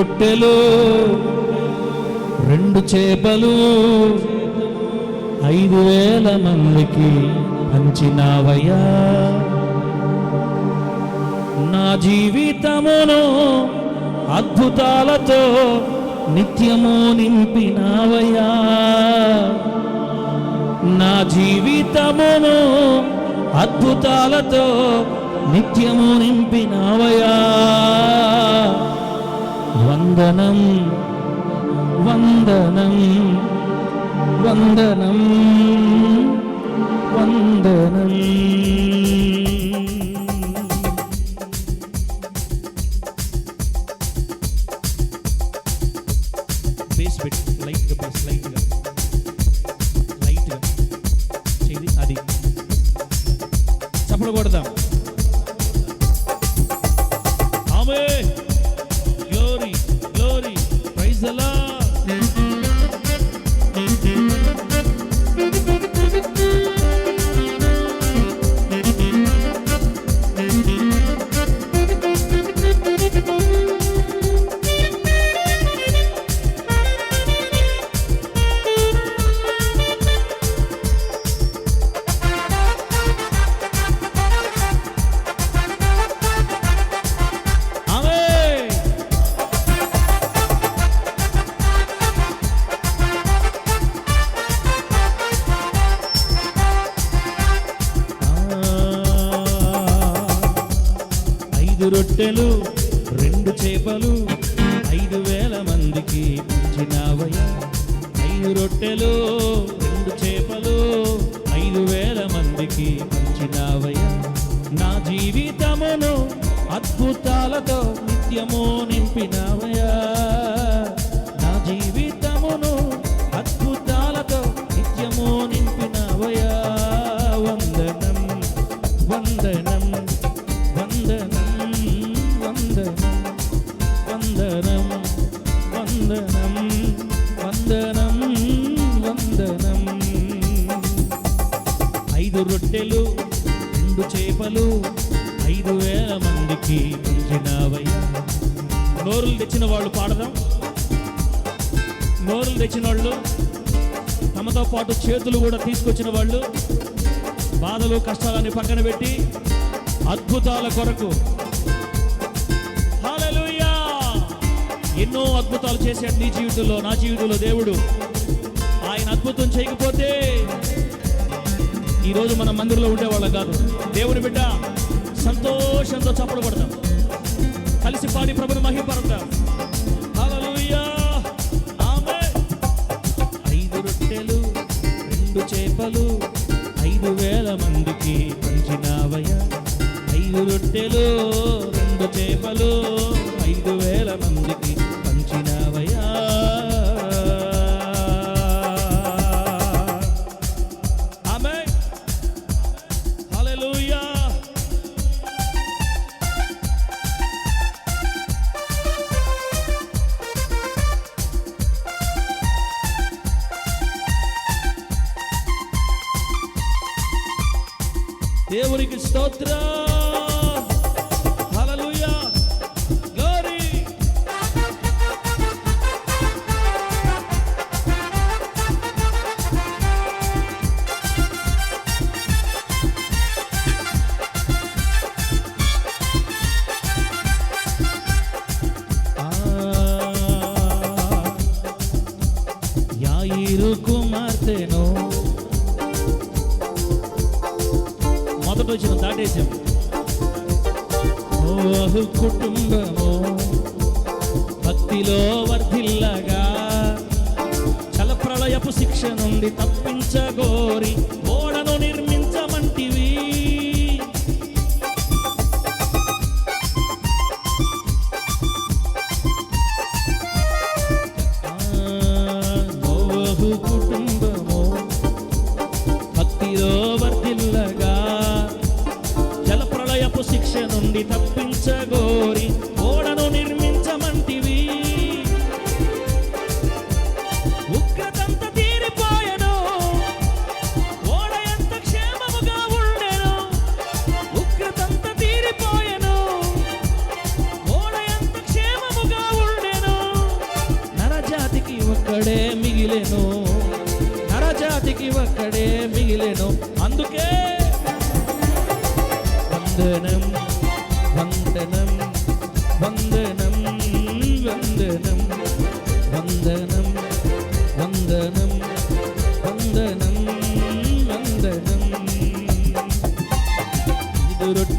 రొట్టెలు రెండు చేపలు ఐదు వేల మందికి పంచినావయ్యా. నా జీవితమును అద్భుతాలతో నిత్యము నింపినావయ్యా. నా జీవితమును అద్భుతాలతో నిత్యము నింపినావయా వందనం వందనం వందనం వందనం. బేస్ పెట్టి లైట్గా బేస్ లైట్గా లైట్గా అది చప్పుడు కొడదాం రొట్టెలు రెండు చేపలు ఐదు వేల మందికి పంచినావయ్యా ఐదు రొట్టెలు రెండు చేపలు ఐదు వేల మందికి పంచినావయ్యా నా జీవితమును అద్భుతాలతో నిత్యము నింపినావయ్యా. నా జీవితమును నోరులు తెచ్చిన వాళ్ళు తమతో పాటు చేతులు కూడా తీసుకొచ్చిన వాళ్ళు బాధలు కష్టాలని పక్కన పెట్టి అద్భుతాల కొరకు. ఎన్నో అద్భుతాలు చేశాడు నీ జీవితంలో నా జీవితంలో దేవుడు. ఆయన అద్భుతం చేయకపోతే ఈరోజు మన మందిరంలో ఉండేవాళ్ళం కాదు. దేవుని బిడ్డ సంతోషంతో చప్పడబడతాం కలిసి పాడి ప్రభుని మహిపడతాం చేపలు ఐదు వేల మందికి పంచినావయ్యా. ఐదు రొట్టెలు రెండు చేపలు ఐదు వేల మందికి atrás. మొదట వచ్చిన దాటేశాం. ఓహు కుటుంబము భక్తిలో వర్ధిల్లగా చలప్రళయపు శిక్ష నుండి తప్పించగోరి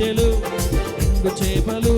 రొట్టెలు రెండు చేపలు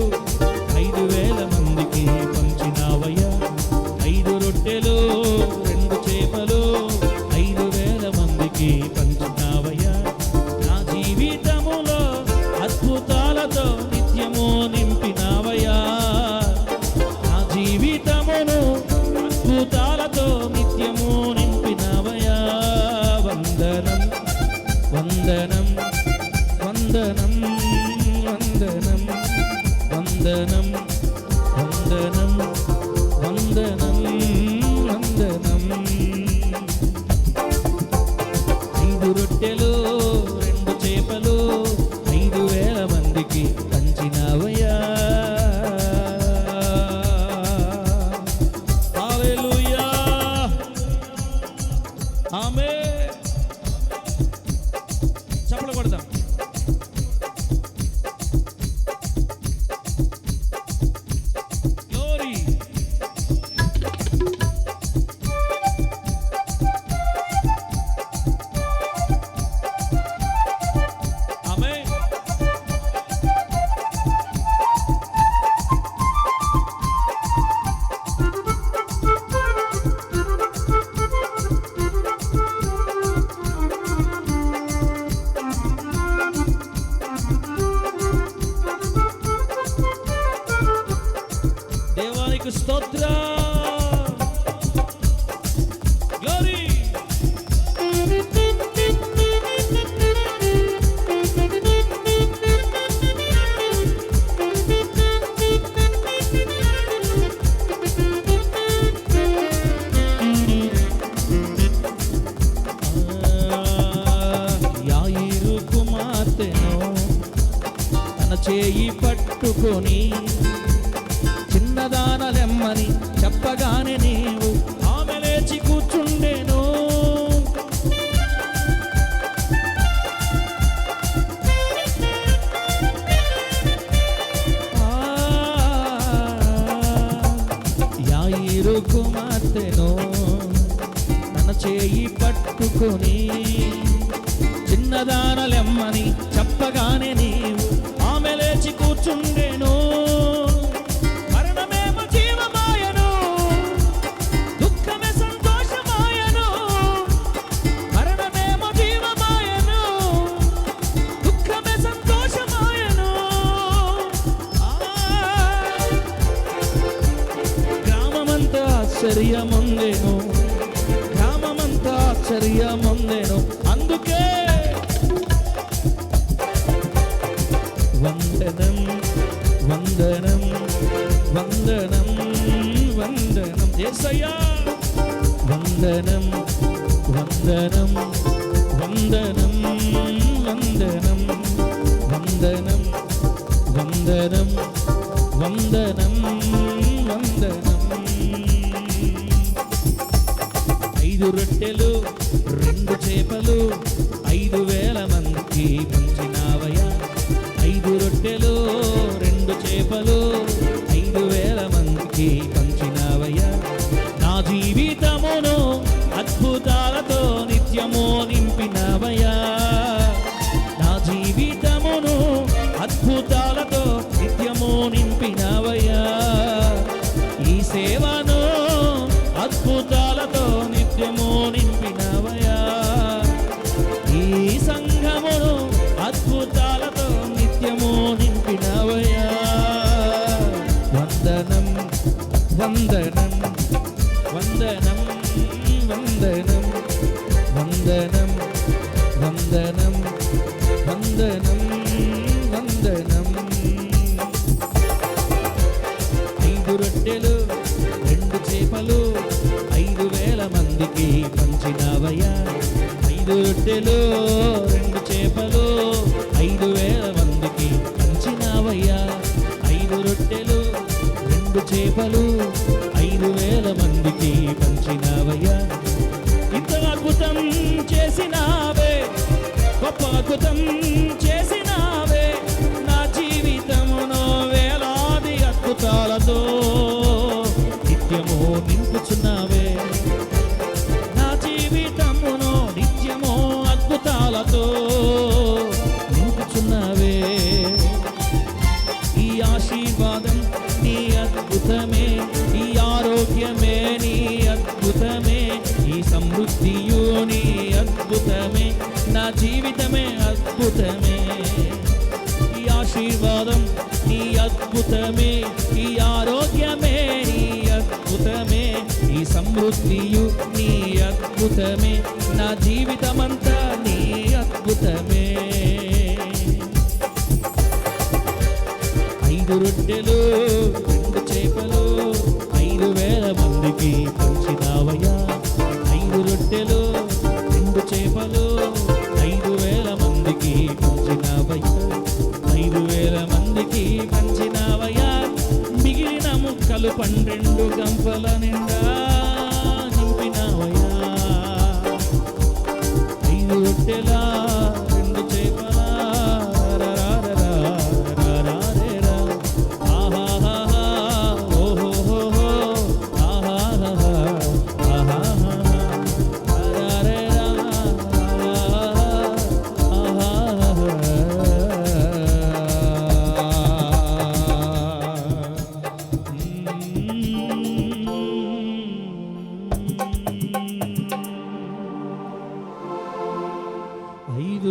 స్తోత్ర. గ్లోరీ కుమార్తెను తన చేయి పట్టుకొని యాయిరు కుమార్తెను తన చేయి పట్టుకొని చిన్నదానలెమ్మని చెప్పగానే నీవు ఆమె లేచి కూర్చుండెను. ఆశ్చర్యముందేను. గ్రామమంతా ఆశ్చర్యముందేను. అందుకే వందనం వందనం వందనం వందనం. ఏసయ్యా! వందనం వందనం వందనం వందనం వందనం వందనం వందనం. రెండు ఐదు వేల మందికి పంచినవయ్యా. నా జీవితమును అద్భుతాలతో నిత్యము నింపినవయ్యా. నా జీవితమును అద్భుతాలతో నిత్యము నింపినవయ్యా. ఈ సేవను అద్భుతాలతో నిత్యము నింపినవయ్యా. ఈ సంఘ ఐదు వేల మందికి పంచినవయ్యా. ఐదు రొట్టెలు సమృద్ధియు నీ అద్భుతమే నా జీవితమే అద్భుతమే. ఈ ఆశీర్వాదం నీ అద్భుతమే ఈ ఆరోగ్యమే నీ అద్భుతమే. ఈ సమృద్ధియు నీ అద్భుతమే నా జీవితమంతా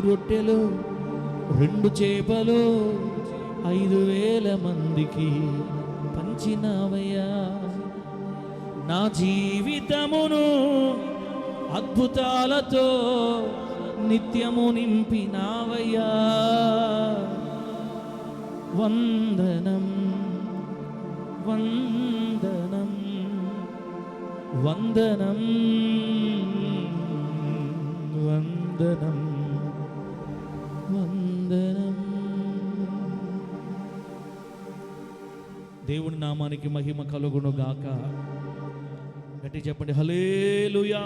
రొట్టెలు రెండు చేపలు ఐదు వేల మందికి పంచినావయ్యా. నా జీవితమును అద్భుతాలతో నిత్యము నింపినావయ్యా. వందనం వందనం వందనం వందనం. వందనం దేవుని నామానికి మహిమ కలుగును గాక గట్టి చెప్పండి హలేలుయా